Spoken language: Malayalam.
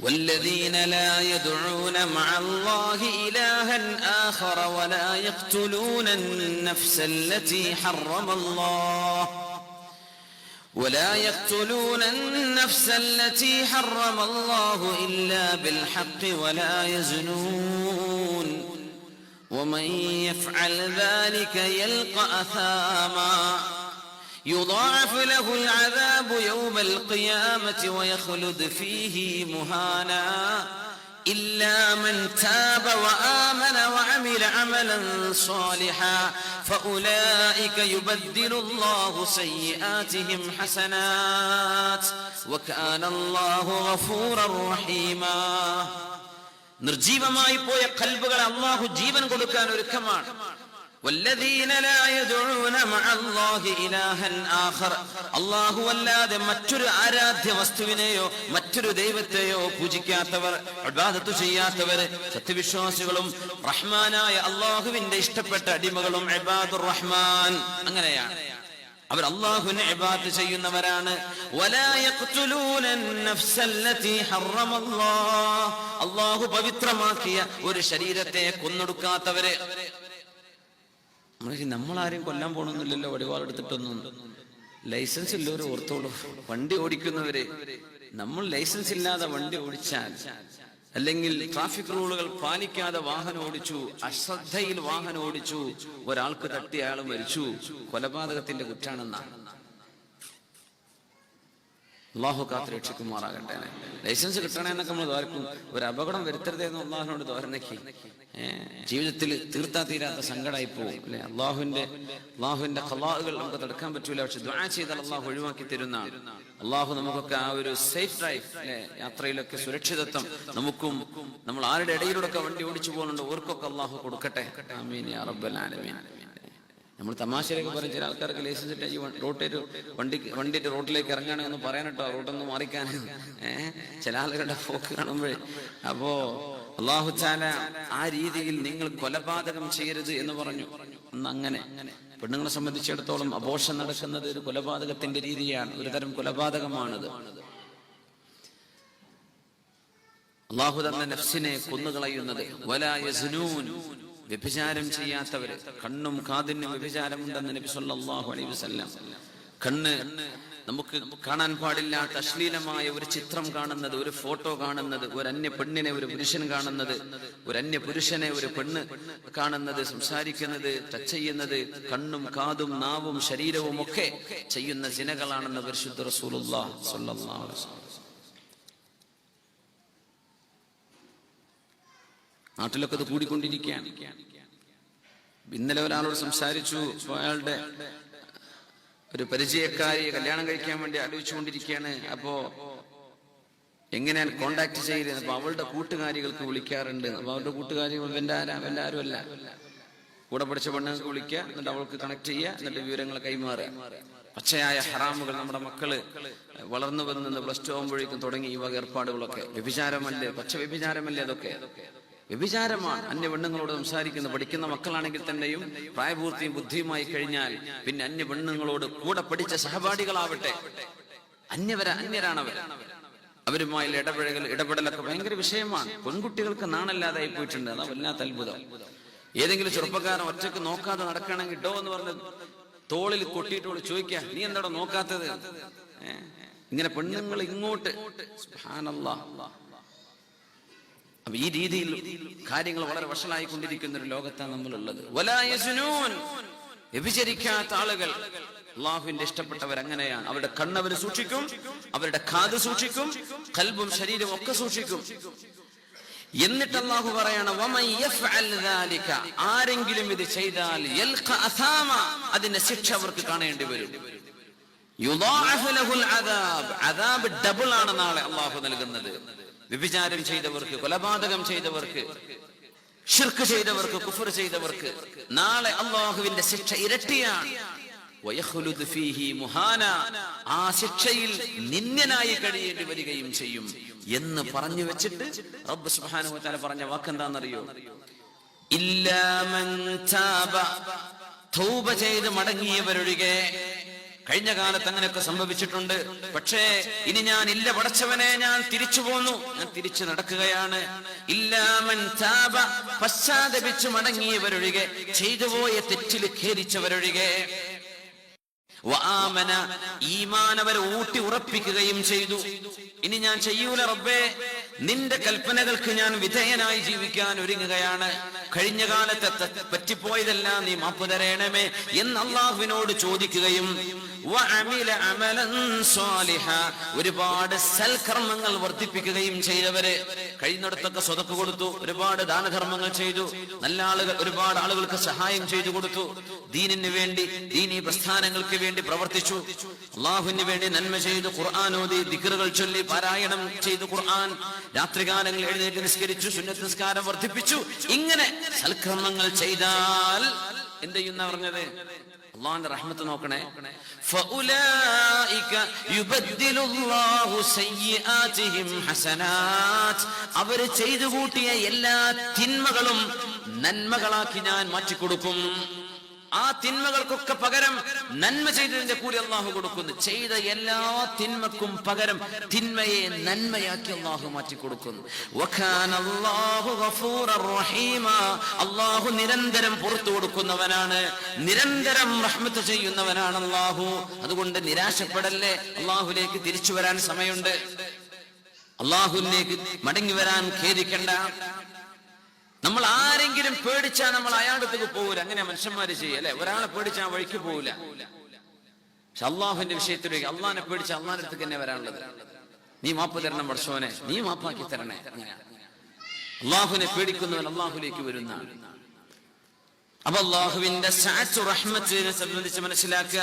والذين لا يدعون مع الله إلها آخر ولا يقتلون النفس التي حرم الله ولا يقتلون النفس التي حرم الله إلا بالحق ولا يزنون ومن يفعل ذلك يلقى أثاما يضاعف له العذاب يوم القيامة ويخلد فيه مهانا إلا من تاب وآمن وعمل عملا صالحا فأولئك يبدل الله سيئاتهم حسنات وكان الله غفورا رحيما നിർജീവമായി പോയ കൽബുകൾ അള്ളാഹു ജീവൻ കൊടുക്കാൻ ഒരുക്കമാണ് والذين لا يدعون مع الله إلها آخر അള്ളാഹു അല്ലാതെ മറ്റൊരു ആരാധ്യ വസ്തുവിനെയോ മറ്റൊരു ദൈവത്തെയോ പൂജിക്കാത്തവർ ഇബാദത്ത് ചെയ്യാത്തവർ സത്യവിശ്വാസികളും റഹ്മാനായ അള്ളാഹുവിന്റെ ഇഷ്ടപ്പെട്ട അടിമകളും ഇബാദുർ റഹ്മാൻ അങ്ങനെയാണ് അവർ അള്ളാഹുവിനെ ഇബാദത്ത് ചെയ്യുന്നവരാണ് വലാ യഖ്തുലൂന النفس التي حرم الله അള്ളാഹു പവിത്രമാക്കിയ ഒരു ശരീരത്തെ കൊന്നൊടുക്കാത്തവരെ നമ്മൾ നമ്മളാരെയും കൊല്ലാൻ പോകണമെന്നില്ലല്ലോ വടിവാളെടുത്തിട്ടൊന്നും ലൈസൻസ് ഇല്ലവർ ഓർത്തോളൂ. വണ്ടി ഓടിക്കുന്നവര്. നമ്മൾ ലൈസൻസ് ഇല്ലാതെ വണ്ടി ഓടിച്ചാൽ അല്ലെങ്കിൽ ട്രാഫിക് റൂളുകൾ പാലിക്കാതെ വാഹനം ഓടിച്ചു അശ്രദ്ധയിൽ വാഹനം ഓടിച്ചു ഒരാൾക്ക് തട്ടി അയാൾ മരിച്ചു കൊലപാതകത്തിന്റെ കുറ്റാണെന്നാണ്. അള്ളാഹു കാത്ത് രക്ഷിക്കുമാറാകട്ടെ ലൈസൻസ് കിട്ടണേ എന്നൊക്കെ നമ്മൾ തോർക്കും ഒരു അപകടം വരുത്തരുതേ എന്ന് അള്ളാഹുനോട് തോരനക്കി ജീവിതത്തിൽ തീർത്താ തീരാത്ത സങ്കടമായി പോകും അല്ലെ? അള്ളാഹുവിന്റെ അള്ളാഹുവിന്റെ കലാഹുകൾ നമുക്ക് തടുക്കാൻ പറ്റൂല. പക്ഷെ ദ്വാ ചെയ്താൽ അള്ളാഹു ഒഴിവാക്കി തരുന്ന അള്ളാഹു നമുക്കൊക്കെ ആ ഒരു സേഫ് ഡ്രൈവ് അല്ലെ യാത്രയിലൊക്കെ സുരക്ഷിതത്വം നമുക്കും നമ്മൾ ആരുടെ ഇടയിലൂടെ വണ്ടി ഓടിച്ചു പോകുന്നുണ്ട് ഓർക്കൊക്കെ അള്ളാഹു കൊടുക്കട്ടെ. ആമീൻ യാ റബ്ബൽ ആലമീൻ. നമ്മൾ തമാശയിലേക്ക് പറയും ചില ആൾക്കാർക്ക് ലൈസൻസ് ഇട്ട് റോട്ടിൽ വണ്ടി വണ്ടി വണ്ടിയിട്ട് റോട്ടിലേക്ക് ഇറങ്ങുകയാണെങ്കിൽ ഒന്ന് പറയാനട്ടോ റോട്ടൊന്ന് മാറിക്കാൻ. ഏഹ് ചില ആളുകളുടെ പോക്ക് കാണുമ്പോഴേ. അപ്പോ അള്ളാഹുച്ചാല ആ രീതിയിൽ നിങ്ങൾ കൊലപാതകം ചെയ്യരുത് എന്ന് പറഞ്ഞു. അന്ന് അങ്ങനെ പെണ്ണുങ്ങളെ സംബന്ധിച്ചിടത്തോളം അപോഷം നടക്കുന്നത് ഒരു കൊലപാതകത്തിന്റെ രീതിയാണ് ഒരു തരം കൊലപാതകമാണിത്. അള്ളാഹു തന്നെ നഫ്സിനെ കൊന്നുകളയുന്നത്. വലാ യസ്നൂൻ. വ്യഭിചാരം ചെയ്യാത്തവര് കണ്ണും കാതിനും വ്യഭിചാരമുണ്ടെന്ന് നബി സല്ലല്ലാഹു അലൈഹി വസല്ലം. കണ്ണ് നമുക്ക് കാണാൻ പാടില്ലാത്ത അശ്ലീലമായ ഒരു ചിത്രം കാണുന്നത് ഒരു ഫോട്ടോ കാണുന്നത് ഒരു അന്യ പെണ്ണിനെ ഒരു പുരുഷൻ കാണുന്നത് ഒരു അന്യ പുരുഷനെ ഒരു പെണ്ണ് കാണുന്നത് സംസാരിക്കുന്നത് ടച്ച് ചെയ്യുന്നത് കണ്ണും കാതും നാവും ശരീരവും ഒക്കെ ചെയ്യുന്ന സിനകളാണെന്ന് പരിശുദ്ധ റസൂലുള്ളാഹി സ്വല്ലല്ലാഹു അലൈഹി വസല്ലം നാട്ടിലൊക്കെ അത് കൂടിക്കൊണ്ടിരിക്കുകയാണ്. ഇന്നലെ ഒരാളോട് സംസാരിച്ചു. അയാളുടെ ഒരു പരിചയക്കാരിയെ കല്യാണം കഴിക്കാൻ വേണ്ടി ആലോചിച്ചുകൊണ്ടിരിക്കുകയാണ്. അപ്പോ എങ്ങനെയാണ് കോണ്ടാക്ട് ചെയ്യുന്നത് അപ്പൊ അവളുടെ കൂട്ടുകാരികൾക്ക് വിളിക്കാറുണ്ട്. അപ്പൊ അവരുടെ ആരാ? ഇവന്റെ ആരും അല്ല. കൂടെ പഠിച്ച പെണ്ണുങ്ങൾക്ക് വിളിക്കുക. എന്നിട്ട് അവൾക്ക് കണക്ട് ചെയ്യുക. എന്നിട്ട് വിവരങ്ങൾ കൈമാറുക. പച്ചയായ ഹറാമുകൾ നമ്മുടെ മക്കൾ വളർന്നു വന്ന് പ്ലസ് ടു ആകുമ്പോഴേക്കും തുടങ്ങി ഈ വക ഏർപ്പാടുകളൊക്കെ. വ്യഭിചാരമല്ലേ? പച്ച വ്യഭിചാരമല്ലേ അതൊക്കെ? വ്യഭിചാരമാണ്. അന്യ പെണ്ണുങ്ങളോട് സംസാരിക്കുന്ന പഠിക്കുന്ന മക്കളാണെങ്കിൽ തന്നെയും പ്രായപൂർത്തിയും ബുദ്ധിയുമായി കഴിഞ്ഞാൽ പിന്നെ അന്യ പെണ്ണുങ്ങളോട് കൂടെ പഠിച്ച സഹപാഠികളാവട്ടെ. അന്യവര അന്യരാണവർ അവരുമായുള്ള ഇടപഴകൽ ഇടപെടലൊക്കെ ഭയങ്കര വിഷയമാണ്. പെൺകുട്ടികൾക്ക് നാണല്ലാതായി പോയിട്ടുണ്ട്. അതാ വല്ലാത്ത അത്ഭുതം. ഏതെങ്കിലും ചെറുപ്പക്കാരൻ ഒറ്റയ്ക്ക് നോക്കാതെ നടക്കണമെങ്കിൽ ഡോ എന്ന് പറഞ്ഞ് തോളിൽ കൊട്ടിയിട്ടോട് ചോദിക്കുക നീ എന്താടോ നോക്കാത്തത്? ഇങ്ങനെ പെണ്ണുങ്ങൾ ഇങ്ങോട്ട് സുബ്ഹാനല്ലാഹ്. അപ്പൊ ഈ രീതിയിൽ കാര്യങ്ങൾ വളരെ വഷളായി കൊണ്ടിരിക്കുന്ന ഒരു ലോകത്താണ് നമ്മളുള്ളത്. വ്യഭിചരിക്കാത്ത ആളുകൾ അള്ളാഹുവിന്റെ ഇഷ്ടപ്പെട്ടവർ അങ്ങനെയാണ്. അവരുടെ കണ്ണവർ സൂക്ഷിക്കും അവരുടെ കാത് സൂക്ഷിക്കും കൽബും ശരീരവും ഒക്കെ സൂക്ഷിക്കും. എന്നിട്ട് അള്ളാഹു പറയാണ് ആരെങ്കിലും ഇത് ചെയ്താൽ അതിന്റെ ശിക്ഷ അവർക്ക് കാണേണ്ടി വരും. ഡബിൾ ആണ് നാളെ അള്ളാഹു നൽകുന്നത്. വ്യഭിചാരം ചെയ്തവർക്ക് കൊലപാതകം ചെയ്തവർക്ക് ഷിർക്ക് ചെയ്തവർക്ക് കുഫർ ചെയ്തവർക്ക് നാളെ അള്ളാഹുവിന്റെ ശിക്ഷ ഇരട്ടിയാണ്. ആ ശിക്ഷയിൽ നിന്യനായി കഴിയേണ്ടി വരികയും ചെയ്യും എന്ന് പറഞ്ഞു വെച്ചിട്ട് റബ്ബ് സുബ്ഹാനഹു തആല പറഞ്ഞ വാക്കെന്താണെന്നറിയോ ഇല്ലാ മൻ താബ. തൗബ ചെയ്ത് മടങ്ങിയവരൊഴികെ കഴിഞ്ഞ കാലത്ത് അങ്ങനെയൊക്കെ സംഭവിച്ചിട്ടുണ്ട്. പക്ഷേ ഇനി ഞാൻ ഇല്ല പടച്ചവനെ ഞാൻ തിരിച്ചു പോന്നു. ഞാൻ തിരിച്ചു നടക്കുകയാണ്. ഇല്ലാമൻ താപ പശ്ചാത്തപിച്ചു മടങ്ങിയവരൊഴികെ ചെയ്തുപോയ തെറ്റിൽ ഖേദിച്ചവരൊഴികെ. വആമന ഈമാൻ അവരെ ഊട്ടി ഉറപ്പിക്കുകയും ചെയ്തു. ഇനി ഞാൻ ചെയ്യൂല റബ്ബേ നിന്റെ കൽപ്പനകൾക്ക് ഞാൻ വിധേയനായി ജീവിക്കാൻ ഒരുങ്ങുകയാണ്. കഴിഞ്ഞ കാലത്തെ പറ്റിപ്പോയതെല്ലാം നീ മാപ്പ് തരേണമേ എന്ന് അള്ളാഹുവിനോട് ചോദിക്കുകയും. ഒരുപാട് സൽക്കർമ്മങ്ങൾ വർദ്ധിപ്പിക്കുകയും ചെയ്തവര്. കഴിയുന്നിടത്തൊക്കെ സ്വതക്ക് കൊടുത്തു. ഒരുപാട് ദാനധർമ്മങ്ങൾ ചെയ്തു. നല്ല ആളുകൾ ഒരുപാട് ആളുകൾക്ക് സഹായം ചെയ്തു കൊടുത്തു. ദീനിന് വേണ്ടി ദീനീ പ്രസ്ഥാനങ്ങൾക്ക് വേണ്ടി പ്രവർത്തിച്ചു. അള്ളാഹുവിന് വേണ്ടി നന്മ ചെയ്തു ഖുർആൻ ഓതി ചൊല്ലി പാരായണം ചെയ്തു ഖുർആൻ. രാത്രികാലങ്ങൾ എഴുന്നേറ്റ് നിസ്കരിച്ചു സുന്നത്ത് നിസ്കാരം വർദ്ധിപ്പിച്ചു. ഇങ്ങനെ സൽക്രമങ്ങൾ ചെയ്താൽ എന്ത് ചെയ്യുന്ന പറഞ്ഞത്? അള്ളാഹിന്റെ റഹ്മത്ത് നോക്കണേ. അവർ ചെയ്തു കൂട്ടിയ എല്ലാ തിന്മകളും നന്മകളാക്കി ഞാൻ മാറ്റിക്കൊടുക്കും. ആ തിന്മകൾക്കൊക്കെ പകരം നന്മ ചെയ്തതിന്റെ കൂടി അള്ളാഹു കൊടുക്കുന്നു. ചെയ്ത എല്ലാ തിന്മക്കും പകരം തിന്മയെ നന്മയാക്കി അള്ളാഹു മാറ്റി കൊടുക്കുന്നു. അള്ളാഹു നിരന്തരം പുറത്തു കൊടുക്കുന്നവനാണ്. നിരന്തരം റഹ്മത്ത് ചെയ്യുന്നവനാണ് അള്ളാഹു അതുകൊണ്ട് നിരാശപ്പെടല്ലേ? അള്ളാഹുലേക്ക് തിരിച്ചു വരാൻ സമയമുണ്ട്. അള്ളാഹുവിലേക്ക് മടങ്ങി വരാൻ ഖേദിക്കണ്ട. നമ്മൾ ആരെങ്കിലും പേടിച്ചാൽ നമ്മൾ അയാളുടെ അടുത്തേക്ക് പോകൂല. അങ്ങനെ മനുഷ്യന്മാര് ചെയ്യല്ലേ ഒരാളെ പേടിച്ചാൽ വഴിക്ക് പോകൂല. പക്ഷെ അള്ളാഹുവിന്റെ വിഷയത്തിലേക്ക് അള്ളാഹിനെ പേടിച്ച അള്ളാഹിന്റെ അടുത്തേക്ക് തന്നെ വരാനുള്ളത്. നീ മാപ്പ് തരണം വർഷവനെ നീ മാപ്പാക്കി തരണേ. അള്ളാഹുവിനെ പേടിക്കുന്നവൻ അള്ളാഹുലേക്ക് വരുന്ന അപ്പൊ അള്ളാഹുവിന്റെ റഹ്മത്തിനെ സംബന്ധിച്ച് മനസ്സിലാക്കുക.